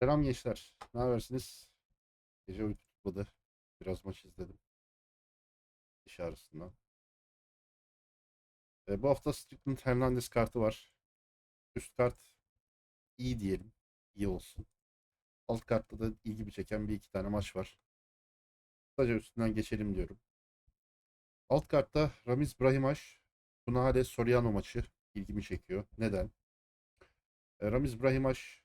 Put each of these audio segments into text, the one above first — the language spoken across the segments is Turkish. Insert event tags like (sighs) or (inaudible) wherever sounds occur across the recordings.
Selam gençler. Ne habersiniz? Gece uyku tutmadı. Biraz maç izledim. İş arasından. E, bu hafta Strickland Hernandez kartı var. Üst kart iyi diyelim. İyi olsun. Alt kartta da ilgimi çeken bir iki tane maç var. Sadece üstünden geçelim diyorum. Alt kartta Ramiz Brahimaş, Tunahale Soriano maçı ilgimi çekiyor. Neden? E, Ramiz Brahimaş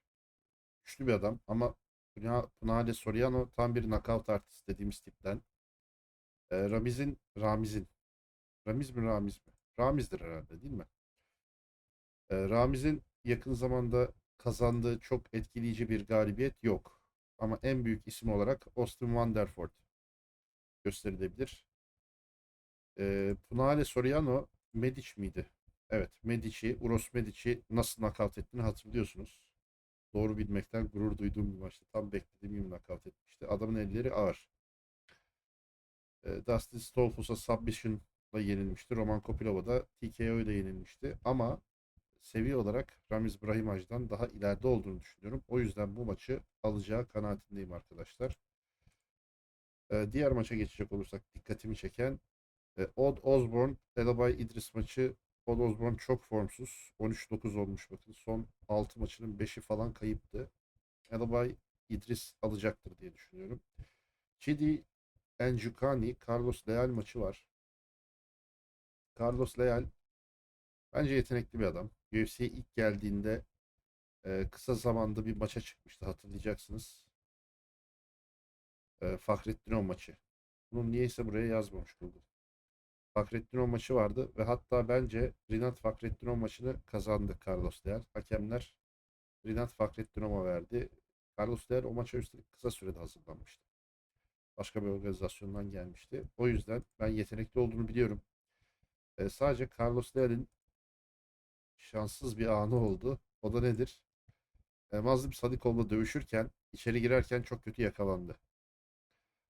güçlü bir adam ama Puna- Punahale Soriano tam bir knockout artist dediğimiz tipten. E, Ramiz'in Ramiz'in Ramiz mi Ramiz mi? Ramiz'dir herhalde değil mi? E, Ramiz'in yakın zamanda kazandığı çok etkileyici bir galibiyet yok. Ama en büyük isim olarak Austin Wanderford gösterilebilir. E, Punahale Soriano Medic miydi? Evet, Medic'i, Uros Medic'i nasıl knockout ettiğini hatırlıyorsunuz. Doğru bilmekten gurur duyduğum bir maçtı. Tam beklediğim gibi knockout etmişti. Adamın elleri ağır. E, Dustin Stolfus'a submission'la yenilmişti. Roman Kopilova da TKO ile yenilmişti. Ama seviye olarak Ramiz Brahimaj'dan daha ileride olduğunu düşünüyorum. O yüzden bu maçı alacağı kanaatindeyim arkadaşlar. E, diğer maça geçecek olursak dikkatimi çeken e, Odd Osborne, Elabay İdris maçı Odd Osborne çok formsuz. 13-9 olmuş bakın. Son 6 maçının 5'i falan kayıptı. Elabay İdris alacaktır diye düşünüyorum. Chidi Encukani, Carlos Leal maçı var. Carlos Leal bence yetenekli bir adam. UFC'ye ilk geldiğinde e, kısa zamanda bir maça çıkmıştı hatırlayacaksınız. E, Fahrettinov maçı. Bunu niyeyse buraya yazmamış Google. Fahrettinov maçı vardı ve hatta bence Rinat Fahrettinov maçını kazandı Carlos Leal. Hakemler Rinat Fahrettinov'a verdi. Carlos Leal o maça üstelik kısa sürede hazırlanmıştı. Başka bir organizasyondan gelmişti. O yüzden ben yetenekli olduğunu biliyorum. E, sadece Carlos Leal'in şanssız bir anı oldu. O da nedir? E, Mazlum Sadikov'la dövüşürken içeri girerken çok kötü yakalandı.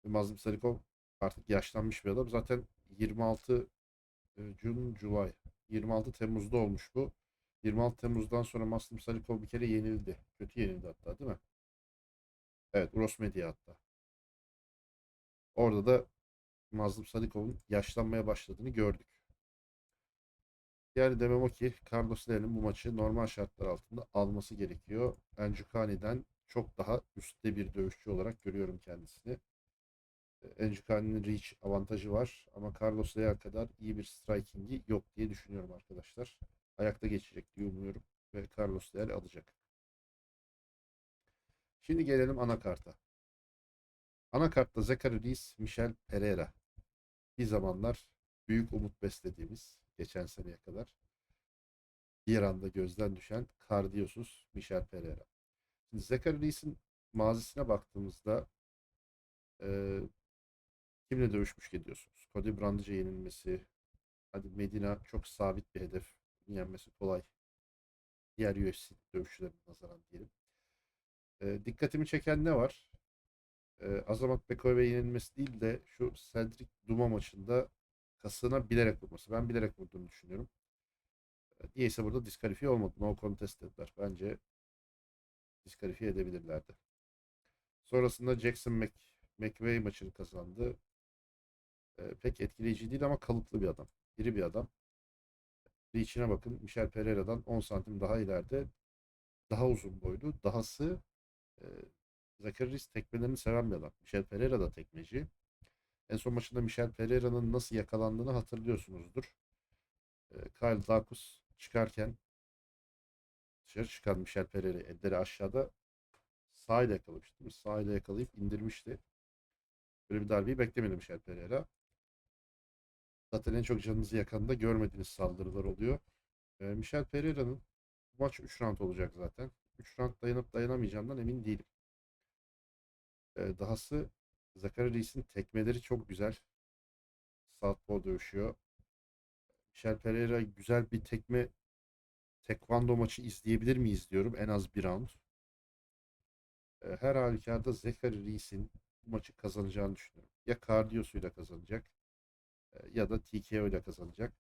Ve Mazlum Sadikov artık yaşlanmış bir adam. Zaten 26 e, June, July 26 Temmuz'da olmuş bu. 26 Temmuz'dan sonra Mazlum Sadikov bir kere yenildi. Kötü yenildi hatta değil mi? Evet, Uros Media hatta. Orada da Mazlum Sadikov'un yaşlanmaya başladığını gördük. Yani demem o ki Carlos Leal'in bu maçı normal şartlar altında alması gerekiyor. Encukani'den çok daha üstte bir dövüşçü olarak görüyorum kendisini. Encukani'nin reach avantajı var ama Carlos Leal kadar iyi bir striking'i yok diye düşünüyorum arkadaşlar. Ayakta geçecek diye umuyorum ve Carlos Leal alacak. Şimdi gelelim anakarta. Anakartta Zachary Reis, Michel Pereira. Bir zamanlar büyük umut beslediğimiz geçen seneye kadar bir anda gözden düşen Kardiyosuz Michel Pereira. Şimdi Zachary Reis'in mazisine baktığımızda kimle dövüşmüş gidiyorsunuz? Cody Brandage'a yenilmesi, hadi Medina çok sabit bir hedef. Yenmesi kolay. Diğer UFC dövüşçülerine nazaran diyelim. E, dikkatimi çeken ne var? E, Azamat Bekoyev'e yenilmesi değil de şu Cedric Duma maçında kasığına bilerek vurması. Ben bilerek vurduğunu düşünüyorum. Niyeyse burada diskalifiye olmadı. No contest dediler. Bence diskalifiye edebilirlerdi. Sonrasında Jackson Mc, McVeigh maçını kazandı. Pek etkileyici değil ama kalıplı bir adam. İri bir adam. Reach'ine bakın. Michel Pereira'dan 10 santim daha ileride. Daha uzun boylu. Dahası e, Zachary Reis tekmelerini seven bir adam. Michel Pereira da tekmeci. En son maçında Michel Pereira'nın nasıl yakalandığını hatırlıyorsunuzdur. E, Kyle Dacus çıkarken dışarı çıkan Michel Pereira elleri aşağıda sağ ile yakalamıştı. Sağ ile yakalayıp indirmişti. Böyle bir darbeyi beklemedi Michel Pereira. Zaten en çok canınızı yakan da görmediğiniz saldırılar oluyor. E, Michel Pereira'nın maç 3 round olacak zaten. 3 round dayanıp dayanamayacağından emin değilim. E, dahası Zachary Reis'in tekmeleri çok güzel. Southpaw dövüşüyor. Michel Pereira güzel bir tekme tekvando maçı izleyebilir miyiz diyorum. En az bir round. E, Her halükarda Zachary Reis'in bu maçı kazanacağını düşünüyorum. Ya kardiyosuyla kazanacak ya da TKO ile kazanacak.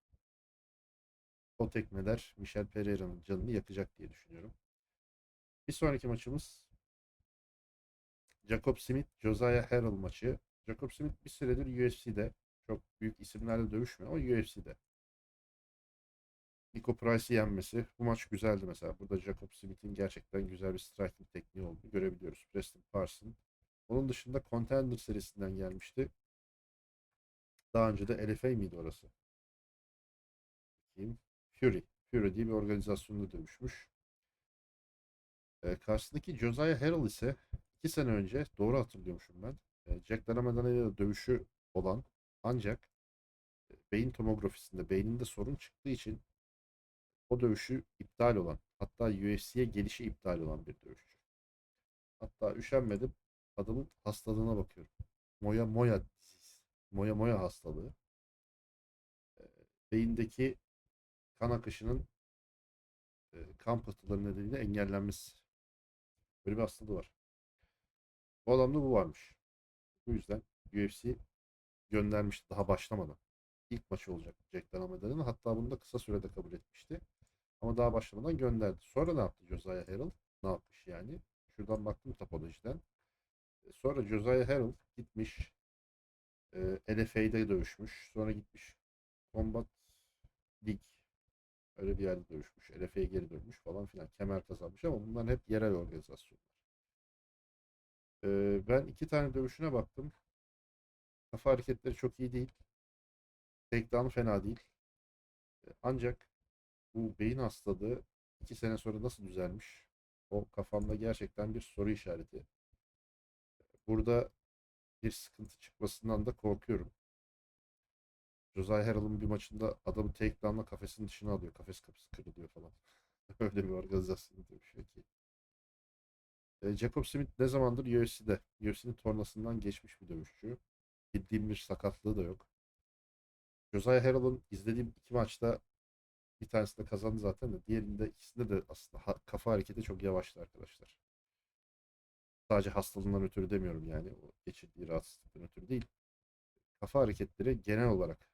O tekmeler Michel Pereira'nın canını yakacak diye düşünüyorum. Bir sonraki maçımız Jacob Smith, Josiah Harrell maçı. Jacob Smith bir süredir UFC'de. Çok büyük isimlerle dövüşmüyor ama UFC'de. Nico Price'ı yenmesi. Bu maç güzeldi mesela. Burada Jacob Smith'in gerçekten güzel bir striking tekniği olduğunu görebiliyoruz. Preston Parson. Onun dışında Contender serisinden gelmişti. Daha önce de LFA miydi orası? Bakayım. Fury. Fury diye bir organizasyonda dövüşmüş. Ee, karşısındaki Josiah Harrell ise iki sene önce doğru hatırlıyormuşum ben. e, Jack Danamadana ile dövüşü olan ancak e, beyin tomografisinde beyninde sorun çıktığı için o dövüşü iptal olan hatta UFC'ye gelişi iptal olan bir dövüşçü. Hatta üşenmedim adamın hastalığına bakıyorum. Moya Moya. Moya Moya hastalığı. Beyindeki kan akışının kan pıhtıları nedeniyle engellenmesi. Böyle bir hastalığı var. Bu adamda bu varmış. Bu yüzden UFC göndermişti daha başlamadan. İlk maçı olacak Jack Danamada'nın. Hatta bunu da kısa sürede kabul etmişti. Ama daha başlamadan gönderdi. Sonra ne yaptı Josiah Harrell? Ne yapmış yani? Şuradan baktım topolojiden. E, Sonra Josiah Harrell gitmiş e, LFA'de dövüşmüş. Sonra gitmiş Combat League öyle bir yerde dövüşmüş. LFA'ya geri dönmüş falan filan. Kemer kazanmış ama bunların hep yerel organizasyonlar. E, ben iki tane dövüşüne baktım. Kafa hareketleri çok iyi değil. Takedown fena değil. E, Ancak bu beyin hastalığı iki sene sonra nasıl düzelmiş? O kafamda gerçekten bir soru işareti. Burada bir sıkıntı çıkmasından da korkuyorum. Josiah Harrell'ın bir maçında adamı takedown'la kafesin dışına alıyor. Kafes kapısı kırılıyor falan. (laughs) Öyle bir organizasyonda dövüşüyor ki. E, Jacob Smith ne zamandır UFC'de. UFC'nin tornasından geçmiş bir dövüşçü. Bildiğim bir sakatlığı da yok. Josiah Harrell'ın izlediğim iki maçta bir tanesinde kazandı zaten de diğerinde ikisinde de aslında kafa hareketi çok yavaştı arkadaşlar. Sadece hastalığından ötürü demiyorum yani. O geçirdiği rahatsızlıktan ötürü değil. Kafa hareketleri genel olarak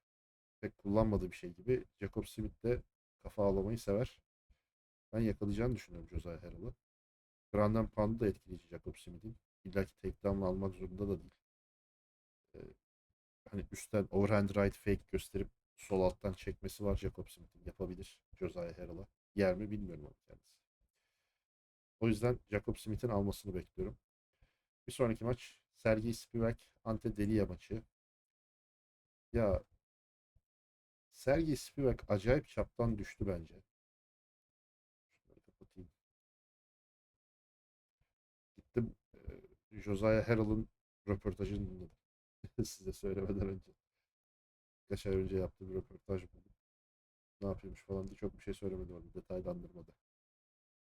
pek kullanmadığı bir şey gibi Jacob Smith de kafa ağlamayı sever. Ben yakalayacağını düşünüyorum Josiah Harrell'ı. And Pound'u da etkileyici Jacob Smith'in. İlla ki takedown'la almak zorunda da değil. Ee, hani üstten overhand right fake gösterip sol alttan çekmesi var Jacob Smith'in. Yapabilir Josiah Harrell'a. Yer mi bilmiyorum ama kendisi. O yüzden Jacob Smith'in almasını bekliyorum. Bir sonraki maç Sergey Spivak Ante Delia maçı. Ya Sergey Spivak acayip çaptan düştü bence. Şunları kapatayım. Gittim e, Josiah Harrell'ın röportajını dinledim. (laughs) Size söylemeden önce. Birkaç ay önce yaptığı bir röportaj buldum. Ne yapıyormuş falan diye çok bir şey söylemedi orada. Detaylandırmadı.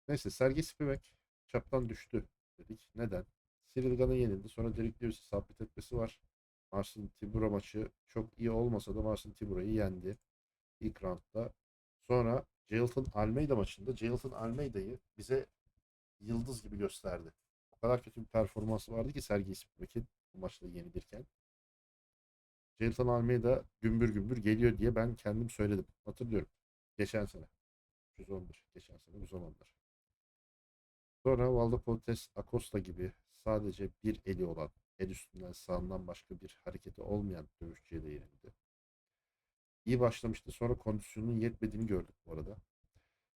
Neyse Sergey Spivak çaptan düştü dedik. Neden? Cyril Gane yenildi. Sonra Derek Lewis'i sabit etmesi var. Marcin Tibura maçı çok iyi olmasa da Marcin Tibura'yı yendi. ilk roundda. Sonra Jailton Almeida maçında Jailton Almeida'yı bize yıldız gibi gösterdi. O kadar kötü bir performansı vardı ki Sergey Spivak'in bu maçta yenilirken. Jailton Almeida gümbür gümbür geliyor diye ben kendim söyledim. Hatırlıyorum. Geçen sene. 111. Geçen sene bu zamanlar. Sonra Valdo Cortes Acosta gibi sadece bir eli olan, el üstünden sağından başka bir hareketi olmayan dövüşçüye de yenildi. İyi başlamıştı. Sonra kondisyonunun yetmediğini gördük bu arada.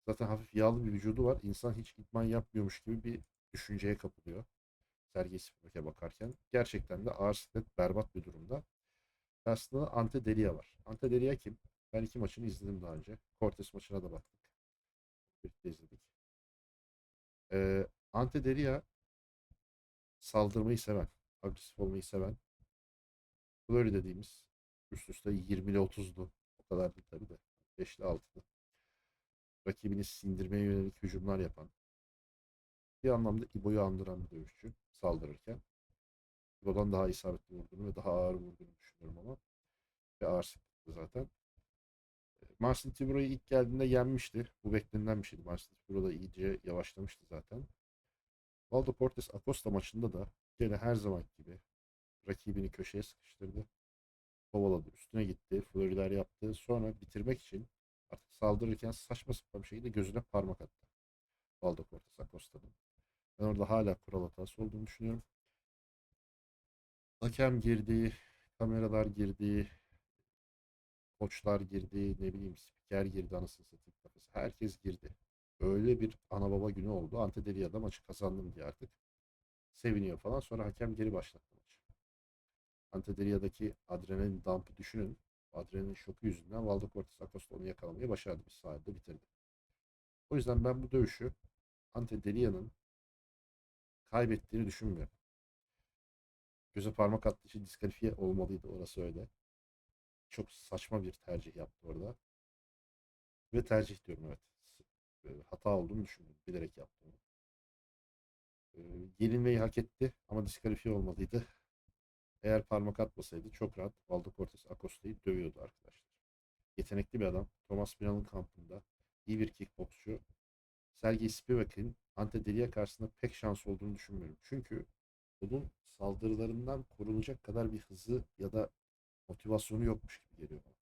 Zaten hafif yağlı bir vücudu var. İnsan hiç idman yapmıyormuş gibi bir düşünceye kapılıyor. Sergey Spivak'e bakarken. Gerçekten de ağır siklet berbat bir durumda. Aslında Ante Delia var. Ante Delia kim? Ben iki maçını izledim daha önce. Cortes maçına da baktık. Birlikte izledik. Ee, Ante Delia saldırmayı seven, agresif olmayı seven. Böyle dediğimiz üst üste 20'li 30'lu o kadar değil tabii de 5'li 6'lı. Rakibini sindirmeye yönelik hücumlar yapan bir anlamda İbo'yu andıran bir dövüşçü saldırırken. İbo'dan daha isabetli vurduğunu ve daha ağır vurduğunu düşünüyorum ama ve ağır sıklıklı zaten. Marcin Tibura'yı ilk geldiğinde yenmişti. Bu beklenilen bir şeydi. Marcin Tibura da iyice yavaşlamıştı zaten. Valdo Cortes Acosta maçında da gene her zaman gibi rakibini köşeye sıkıştırdı. Kovaladı. Üstüne gitti. Floriler yaptı. Sonra bitirmek için artık saldırırken saçma sapan bir şekilde gözüne parmak attı. Valdo Cortes Acosta'nın. Ben orada hala kural hatası olduğunu düşünüyorum. Hakem girdi, kameralar girdi, koçlar girdi, ne bileyim spiker girdi anasını satayım kafası. Herkes girdi. Öyle bir ana baba günü oldu. Antederia'da maçı kazandım diye artık seviniyor falan. Sonra hakem geri başlattı maçı. Antederia'daki adrenalin dump'ı düşünün. Adrenalin şoku yüzünden Valdo Cortes Acosta onu yakalamayı başardı. Bir sahilde bitirdi. O yüzden ben bu dövüşü Antederia'nın kaybettiğini düşünmüyorum. Göze parmak attığı için diskalifiye olmalıydı orası öyle. Çok saçma bir tercih yaptı orada. Ve tercih diyorum evet. E, Hata olduğunu düşünmüyorum. Bilerek yaptı onu. E, Yenilmeyi hak etti ama diskalifiye olmalıydı. Eğer parmak atmasaydı çok rahat Valdo Cortes Acosta'yı dövüyordu arkadaşlar. Yetenekli bir adam. Thomas Pinal'ın kampında. iyi bir kickboksçu. Sergey Spivak'ın Ante Delia karşısında pek şans olduğunu düşünmüyorum. Çünkü bunun saldırılarından korunacak kadar bir hızı ya da motivasyonu yokmuş gibi geliyor bana.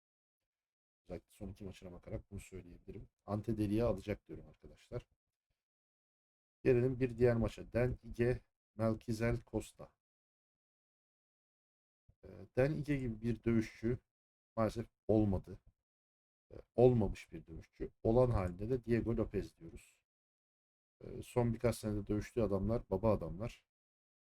Özellikle son iki maçına bakarak bunu söyleyebilirim. Ante Delia alacak diyorum arkadaşlar. Gelelim bir diğer maça. Den Ige Melkizel Costa. Ee, Den Ige gibi bir dövüşçü maalesef olmadı. Ee, Olmamış bir dövüşçü. Olan halinde de Diego Lopez diyoruz. Ee, Son birkaç senede dövüştüğü adamlar baba adamlar.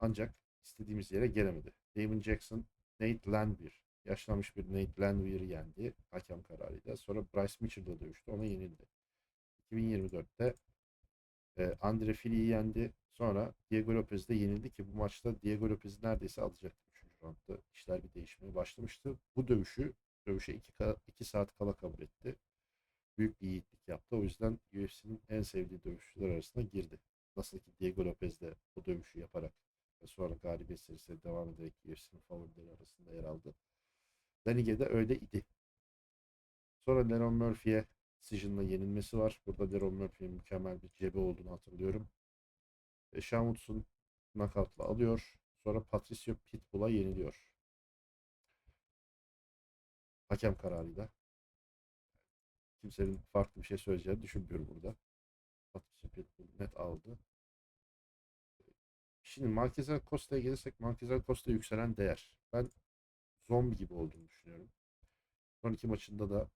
Ancak istediğimiz yere gelemedi. Damon Jackson, Nate Landwehr. Yaşlanmış bir Nate Landwehr'i yendi hakem kararıyla. Sonra Bryce Mitchell'da dövüştü. Ona yenildi. 2024'te e, Andre Fili'yi yendi. Sonra Diego Lopez'de yenildi ki bu maçta Diego Lopez'i neredeyse alacaktı. 3. roundda işler bir değişmeye başlamıştı. Bu dövüşü dövüşe 2 2 saat kala kabul etti. Büyük bir yiğitlik yaptı. O yüzden UFC'nin en sevdiği dövüşçüler arasına girdi. Nasıl ki Diego Lopez de bu dövüşü yaparak ve sonra galibiyet serisine devam ederek UFC'nin favorileri arasında yer aldı. Danige de öyle idi. Sonra Leron Murphy'ye Decision'la yenilmesi var. Burada Leron Murphy'nin mükemmel bir cebi olduğunu hatırlıyorum. E, Sean Woods'un knockout'la alıyor. Sonra Patricio Pitbull'a yeniliyor. Hakem kararıyla. Kimsenin farklı bir şey söyleyeceğini düşünmüyorum burada. Patricio Pitbull net aldı. Şimdi Marquez Costa'ya gelirsek Marquez Costa yükselen değer. Ben zombi gibi olduğunu düşünüyorum. Son iki maçında da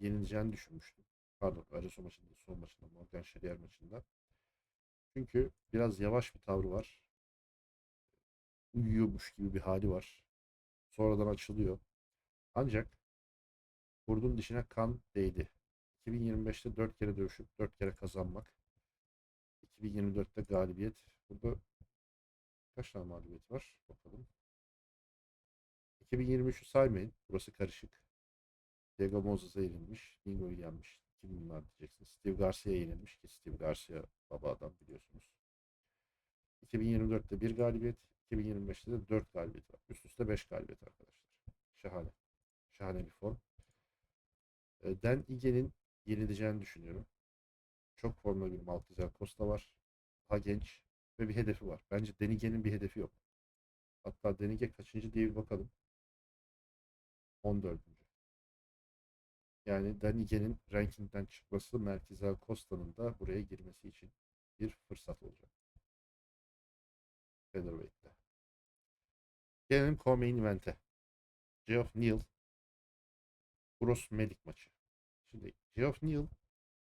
yenileceğini düşünmüştüm. Pardon, Araso maçında, son maçında, Morgan Şerier maçında. Çünkü biraz yavaş bir tavrı var. Uyuyormuş gibi bir hali var. Sonradan açılıyor. Ancak vurdun dişine kan değdi. 2025'te 4 kere dövüşüp 4 kere kazanmak. 2024'te galibiyet. Burada kaç tane mağlubiyet var? Bakalım. 2023'ü saymayın. Burası karışık. Diego Moses'a yenilmiş. Dingo'yu yenmiş. Kim bunlar diyeceksiniz. Steve Garcia'ya yenilmiş ki Steve Garcia baba adam biliyorsunuz. 2024'te bir galibiyet. 2025'te de 4 galibiyet var. Üst üste 5 galibiyet arkadaşlar. Şahane. Şahane bir form. E, Dan Ige'nin yenileceğini düşünüyorum. Çok formda bir Maltese Costa var. Daha genç ve bir hedefi var. Bence Denige'nin bir hedefi yok. Hatta Denige kaçıncı diye bir bakalım. 14. Yani Danige'nin rankingden çıkması Merkizel Costa'nın da buraya girmesi için bir fırsat olacak. Featherweight'te. Gelelim co-main event'e. Geoff Neal Bruce Medic maçı. Şimdi Geoff Neal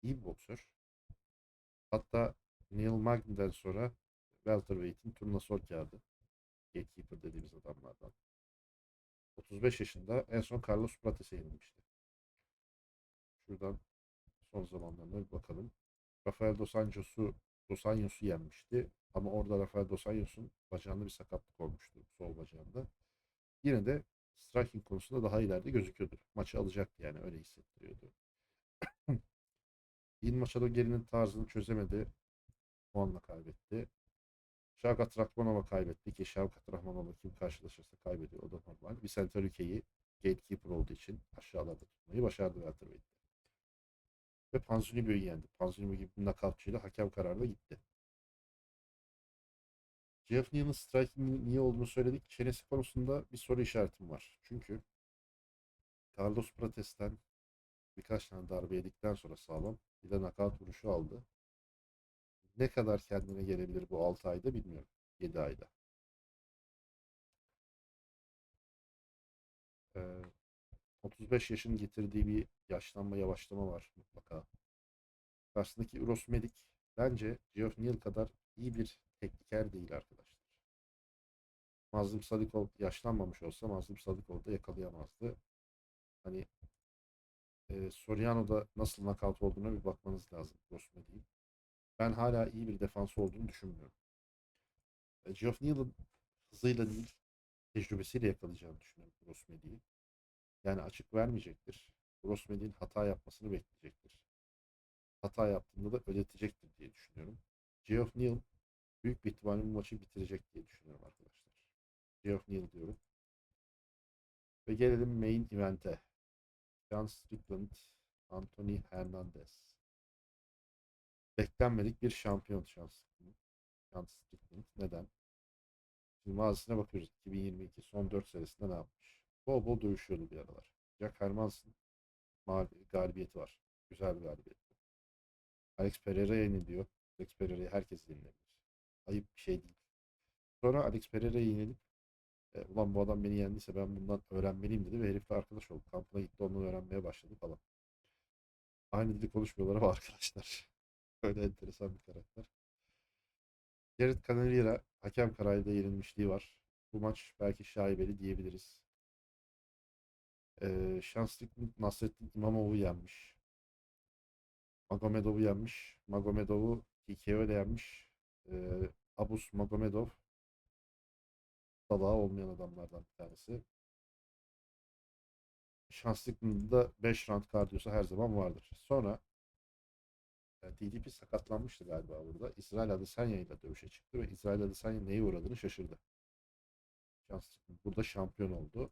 iyi bir boksör. Hatta Neil Magny'den sonra Welterweight'in turnasol kağıdı. Gatekeeper dediğimiz adamlardan. 35 yaşında en son Carlos Prates'e yenilmişti. Şuradan son zamanlarına bir bakalım. Rafael Dos Anjos'u Dos Anjos'u yenmişti. Ama orada Rafael Dos Anjos'un bacağında bir sakatlık olmuştu. Sol bacağında. Yine de striking konusunda daha ileride gözüküyordu. Maçı alacaktı yani öyle hissettiriyordu. Yine maça da gelinin tarzını çözemedi. Puanla kaybetti. Şavkat Rahmanova kaybetti ki Şavkat Rahmanova kim karşılaşırsa kaybediyor. O da normal. Vicente Luque'yi gatekeeper olduğu için aşağılarda tutmayı başardı Welterweight'te. Ve Panzunibio'yu yendi. Panzunibio gibi bir knockoutçıyla hakem kararına gitti. Jeff Neal'ın striking niye olduğunu söyledik. Çenesi konusunda bir soru işaretim var. Çünkü Carlos Prates'ten birkaç tane darbe yedikten sonra sağlam bir de knockout vuruşu aldı. Ne kadar kendine gelebilir bu 6 ayda bilmiyorum. 7 ayda. Ee, 35 yaşın getirdiği bir yaşlanma yavaşlama var mutlaka. Karşısındaki Uros Medic bence Geoff Neal kadar iyi bir tekniker değil arkadaşlar. Mazlum Sadikov yaşlanmamış olsa Mazlum Sadikov da yakalayamazdı. Hani e, Soriano'da nasıl nakavt olduğuna bir bakmanız lazım Uros Medic'in. Ben hala iyi bir defans olduğunu düşünmüyorum. E, Geoff Neal'ın hızıyla değil tecrübesiyle yakalayacağını düşünüyorum Uros Medic'i. Yani açık vermeyecektir. Uros Medic'in hata yapmasını bekleyecektir. Hata yaptığında da ödetecektir diye düşünüyorum. Geoff Neal büyük bir ihtimalle bu maçı bitirecek diye düşünüyorum arkadaşlar. Geoff Neal diyorum. Ve gelelim main event'e. John Strickland, Anthony Hernandez. Beklenmedik bir şampiyon John. John Strickland. Neden? Mazisine bakıyoruz. 2022 son 4 senesinde ne yapmış? Bol bol dövüşüyordu bir aralar. Jack Hermans'ın galibiyeti var. Güzel bir galibiyet. Alex Pereira'ya yeniliyor. Alex Pereira'yı herkes yenilebilir. Ayıp bir şey değil. Sonra Alex Pereira'ya yenilip e, ulan bu adam beni yendiyse ben bundan öğrenmeliyim dedi ve herifle arkadaş oldu. Kampına gitti ondan öğrenmeye başladı falan. Aynı dili konuşmuyorlar ama (laughs) arkadaşlar. Öyle enteresan bir karakter. Jared Cannavera hakem kararıyla yenilmişliği var. Bu maç belki şaibeli diyebiliriz. Ee, Şanslıklı Nasrettin İmamov'u yenmiş. Magomedov'u yenmiş. Magomedov'u TKO ile yenmiş. Ee, Abus Magomedov salağı olmayan adamlardan bir tanesi. Şanslıklı'da 5 round kardiyosu her zaman vardır. Sonra DDP sakatlanmıştı galiba burada. İsrail Adesanya ile dövüşe çıktı ve İsrail Adesanya neye uğradığını şaşırdı. Burada şampiyon oldu.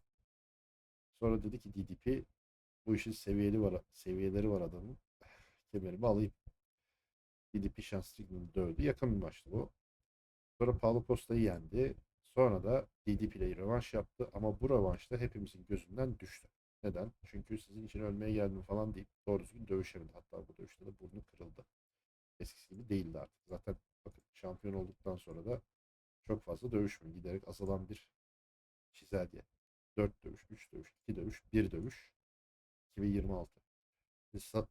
Sonra dedi ki DDP bu işin seviyeli var, seviyeleri var adamın. (sighs) Kemerimi alayım. DDP Şanslıklı'nı dövdü. Yakın bir maçtı bu. Sonra Paulo Costa'yı yendi. Sonra da DDP ile rövanş yaptı ama bu rövanşta hepimizin gözünden düştü. Neden? Çünkü sizin için ölmeye geldim falan deyip doğru düzgün dövüşemedi. Hatta bu dövüşte de burnu kırıldı. Eskisi gibi değildi artık. Zaten bakın şampiyon olduktan sonra da çok fazla dövüşmüyor. Giderek azalan bir çizelge. 4 dövüş, 3 dövüş, 2 dövüş, 1 dövüş. 2026.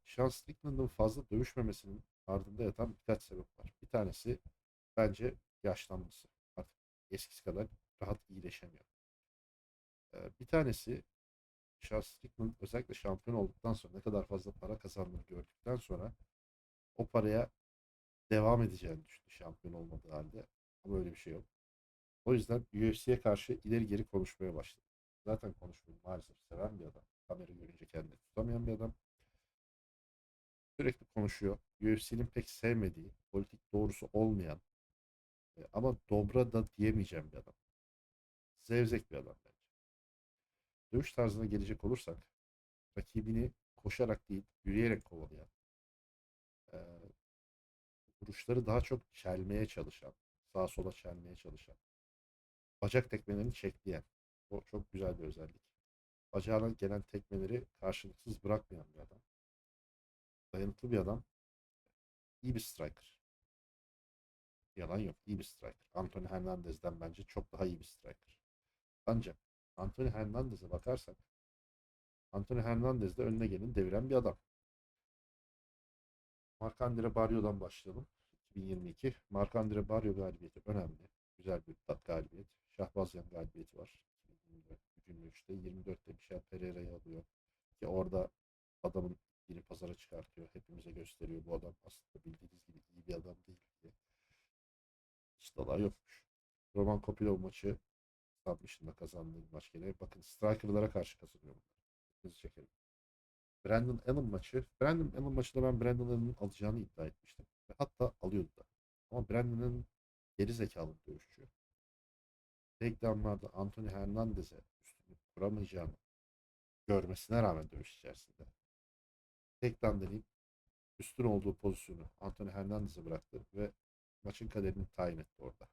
Sean Strickland'ın fazla dövüşmemesinin ardında yatan birkaç sebep var. Bir tanesi bence yaşlanması. Artık eskisi kadar rahat iyileşemiyor. Ee, bir tanesi Sean Strickland özellikle şampiyon olduktan sonra ne kadar fazla para kazandığını gördükten sonra o paraya devam edeceğini düşündü şampiyon olmadığı halde. Ama öyle bir şey yok. O yüzden UFC'ye karşı ileri geri konuşmaya başladı. Zaten konuşmayı maalesef seven bir adam. Kamera görünce kendini tutamayan bir adam. Sürekli konuşuyor. UFC'nin pek sevmediği, politik doğrusu olmayan e, ama dobra da diyemeyeceğim bir adam. Zevzek bir adam bence. Dövüş tarzına gelecek olursak rakibini koşarak değil, yürüyerek kovalayan, e, vuruşları daha çok çelmeye çalışan, sağa sola çelmeye çalışan, bacak tekmelerini çekleyen. O çok güzel bir özellik. Bacağına gelen tekmeleri karşılıksız bırakmayan bir adam. Dayanıklı bir adam. İyi bir striker. Yalan yok. iyi bir striker. Anthony Hernandez'den bence çok daha iyi bir striker. Ancak Anthony Hernandez'e bakarsak Anthony Hernandez de önüne gelin deviren bir adam. Marc-André Barrio'dan başlayalım. 2022. Marc-André Barrio galibiyeti önemli. Güzel bir galibiyet. Şahbazyan galibiyeti var. 2023'te 24'te Michel Pereira'yı alıyor. Ki orada adamın yeni pazara çıkartıyor. Hepimize gösteriyor bu adam aslında bildiğiniz gibi iyi bir adam değil diye. Hiç dalay yokmuş. Roman Kopilov maçı Submission'da kazandığı bir maç gene. Bakın strikerlara karşı kazanıyor bunlar. Hızlı çekelim. Brandon Allen maçı. Brandon Allen maçında ben Brandon Allen'ın alacağını iddia etmiştim. Ve hatta alıyordu da. Ama Brandon Allen geri zekalı bir dövüşçü. Takedown'larda Anthony Hernandez'e üstünlük kuramayacağını görmesine rağmen dövüş içerisinde. Takedown deneyip üstün olduğu pozisyonu Anthony Hernandez'e bıraktı ve maçın kaderini tayin etti orada.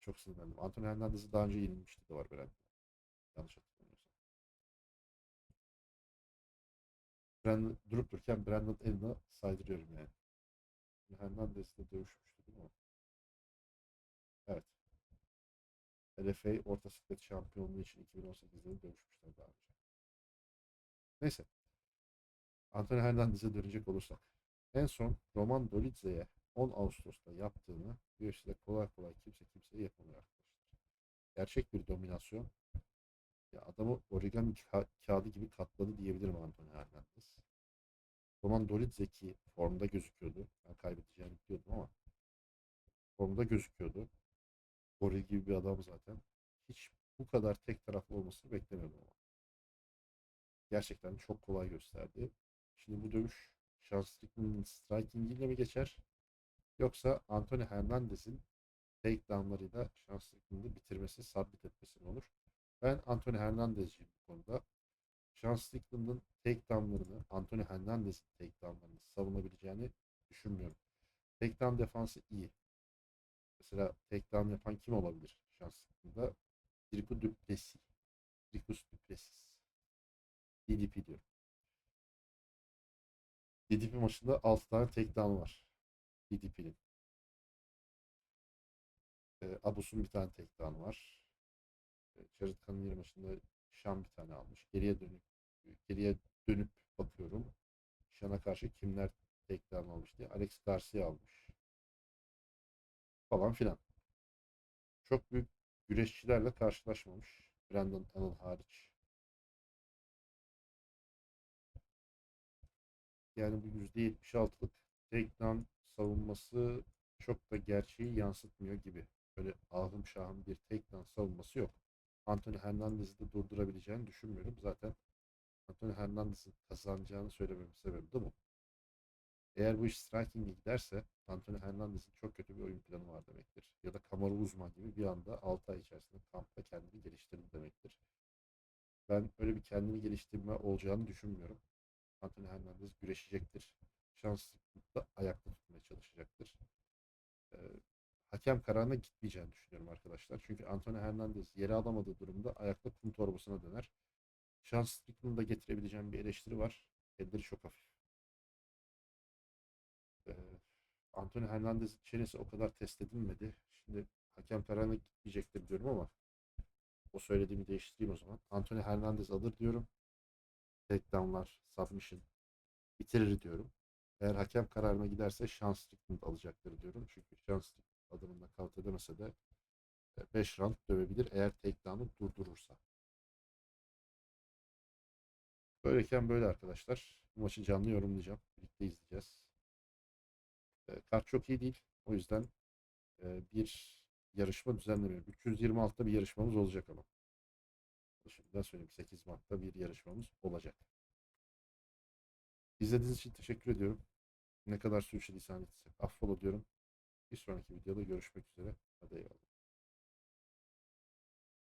Çok sinirlendim. Anthony Hernandez'i daha önce yenilmişti de var Brandon. Yanlış hatırlamıyorsam. Brandon, durup dururken Brandon Allen'a saydırıyorum yani. Hernandez'le dövüşmüştü değil mi? Evet. LFA orta siklet şampiyonluğu için 2018'de de dövüşmüşler daha önce. Neyse. Antonio Hernandez'e dönecek olursak. En son Roman Dolidze'ye 10 Ağustos'ta yaptığını UFC'de kolay kolay kimse kimseye yapamıyor arkadaşlar. Gerçek bir dominasyon. Ya adamı origami ka- kağıdı gibi katladı diyebilirim Antonio Hernandez. Roman Dolidze ki formda gözüküyordu. Ben kaybedeceğini biliyordum ama formda gözüküyordu. Goril gibi bir adam zaten. Hiç bu kadar tek taraflı olmasını beklemiyordum ama. Gerçekten çok kolay gösterdi. Şimdi bu dövüş Şanslık'ın strikingiyle mi geçer? Yoksa Antonio Hernandez'in takedownlarıyla Şanslık'ın bitirmesi, sabit etmesi olur? Ben Antonio Hernandez'ciyim bu konuda. Şanslık'ın takedownlarını, Antonio Hernandez'in takedownlarını savunabileceğini düşünmüyorum. Takedown defansı iyi. Mesela takedown yapan kim olabilir Şanslık'ında? Dricus Duplessis. Dricus Duplessis. DDP diyorum. DDP maçında 6 tane takedown var. DDP'nin. Ee, Abus'un bir tane takedown var. Ee, Jared Cannonier maçında Şan bir tane almış. Geriye dönüp geriye dönüp bakıyorum. Şan'a karşı kimler takedown almış diye. Alex Garcia almış. Falan filan. Çok büyük güreşçilerle karşılaşmamış. Brandon Allen hariç. Yani bu %76'lık takedown savunması çok da gerçeği yansıtmıyor gibi. Böyle ahım şahım bir takedown savunması yok. Anthony Hernandez'i de durdurabileceğini düşünmüyorum. Zaten Anthony Hernandez'in kazanacağını söylememin sebebi de bu. Eğer bu iş striking'e giderse Anthony Hernandez'in çok kötü bir oyun planı var demektir. Ya da Kamaru Uzman gibi bir anda 6 ay içerisinde kampta kendini geliştirdi demektir. Ben öyle bir kendini geliştirme olacağını düşünmüyorum. Anthony Hernandez güreşecektir. Şanslıkla ayakta tutmaya çalışacaktır. Ee, hakem kararına gitmeyeceğini düşünüyorum arkadaşlar. Çünkü Anthony Hernandez yere alamadığı durumda ayakta kum torbasına döner. Şanslıkla da getirebileceğim bir eleştiri var. Elleri çok hafif. Ee, Anthony Hernandez'in çenesi o kadar test edilmedi. Şimdi hakem kararına gitmeyecektir diyorum ama o söylediğimi değiştireyim o zaman. Anthony Hernandez alır diyorum. Takedownlar, submission bitirir diyorum. Eğer hakem kararına giderse şans Strickland alacaktır diyorum. Çünkü şans Strickland adımında kavga edemese de 5 round dövebilir eğer takedown'ı durdurursa. Böyleyken böyle arkadaşlar. Bu maçı canlı yorumlayacağım. Birlikte izleyeceğiz. E, kart çok iyi değil. O yüzden e, bir yarışma düzenlemiyorum. 326'da bir yarışmamız olacak ama. Şimdiden söyleyeyim 8 Mart'ta bir yarışmamız olacak. İzlediğiniz için teşekkür ediyorum. Ne kadar sürçülisan etse affola diyorum. Bir sonraki videoda görüşmek üzere. Hadi eyvallah.